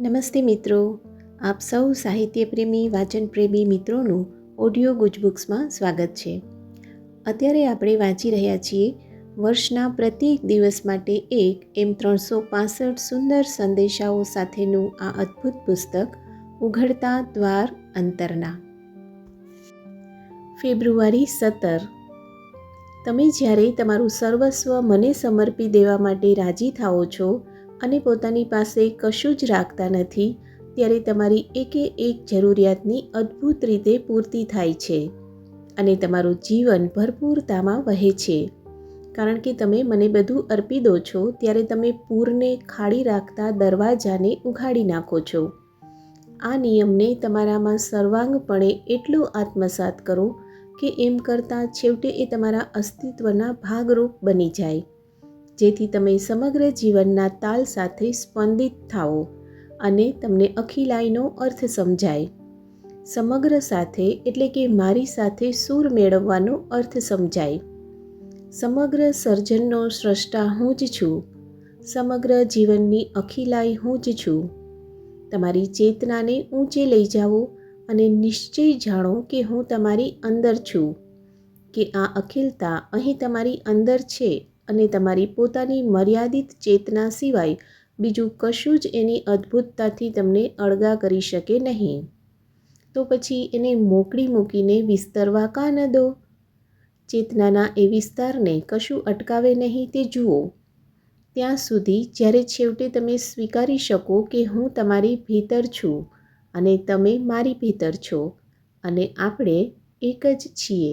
નમસ્તે મિત્રો. આપ સૌ સાહિત્યપ્રેમી, વાચનપ્રેમી મિત્રોનું ઓડિયો ગુજબુક્સમાં સ્વાગત છે. અત્યારે આપણે વાંચી રહ્યા છીએ વર્ષના પ્રત્યેક દિવસ માટે એક એમ ત્રણસો પાસઠ સુંદર સંદેશાઓ સાથેનું આ અદ્ભુત પુસ્તક, ઉઘડતા દ્વાર અંતરના. ફેબ્રુઆરી સત્તર. તમે જ્યારે તમારું સર્વસ્વ મને સમર્પી દેવા માટે રાજી થાઓ છો અને પોતાની પાસે કશું જ રાખતા નથી, ત્યારે તમારી એકે એક જરૂરિયાતની અદ્ભુત રીતે પૂર્તિ થાય છે અને તમારું જીવન ભરપૂરતામાં વહે છે. કારણ કે તમે મને બધું અર્પી દો છો, ત્યારે તમે પૂરને ખાડી રાખતા દરવાજાને ઉઘાડી નાખો છો. આ નિયમને તમારામાં સર્વાંગપણે એટલો આત્મસાત કરો કે એમ કરતાં છેવટે એ તમારા અસ્તિત્વના ભાગરૂપ બની જાય. જેથી તમે સમગ્ર જીવનના તાલ સાથે સ્પંદિત થાઓ અને તમને અખિલાઈનો અર્થ સમજાય. સમગ્ર સાથે એટલે કે મારી સાથે સૂર મેળવવાનો અર્થ સમજાય. સમગ્ર સર્જનનો સ્રષ્ટા હું જ છું. સમગ્ર જીવનની અખિલાઈ હું જ છું. તમારી ચેતનાને ઊંચે લઈ જાઓ અને નિશ્ચય જાણો કે હું તમારી અંદર છું, કે આ અખિલતા અહીં તમારી અંદર છે. અને તમારી પોતાની મર્યાદિત ચેતના સિવાય બીજું કશું જ એની અદ્ભુતતાથી તમને અળગા કરી શકે નહીં. તો પછી એને મોકળી મૂકીને વિસ્તરવા કા ન દો. ચેતનાના એ વિસ્તારને કશું અટકાવે નહીં તે જુઓ. ત્યાં સુધી જ્યારે છેવટે તમે સ્વીકારી શકો કે હું તમારી ભીતર છું અને તમે મારી ભીતર છો અને આપણે એક જ છીએ.